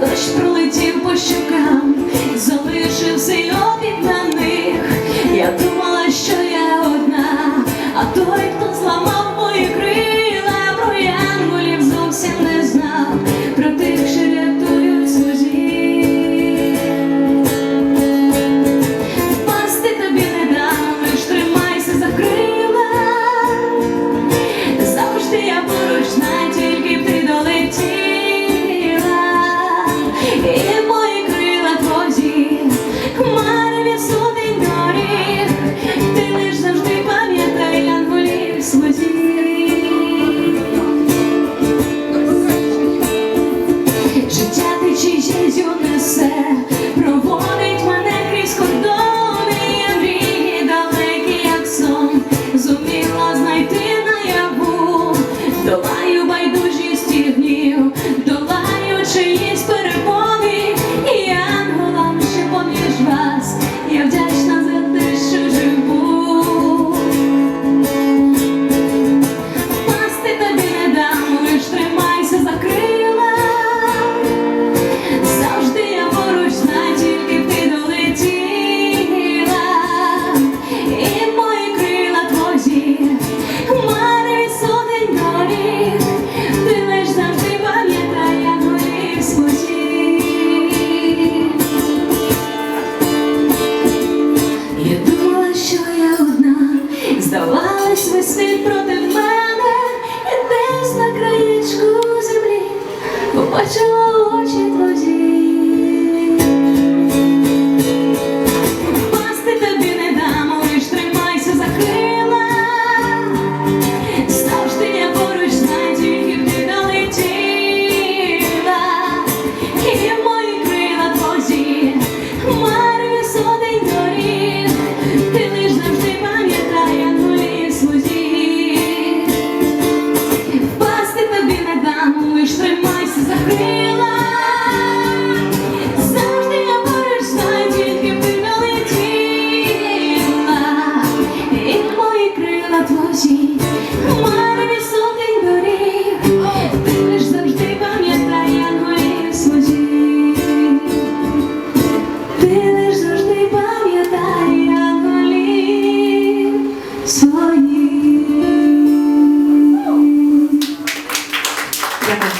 Дощ пролетів по щокам, залишився й обід на них. Я думала, що я одна, а той, хто зламав мої крила, про янголів зовсім не. Я думала, що я одна, здавалась весь світ проти. Дякую.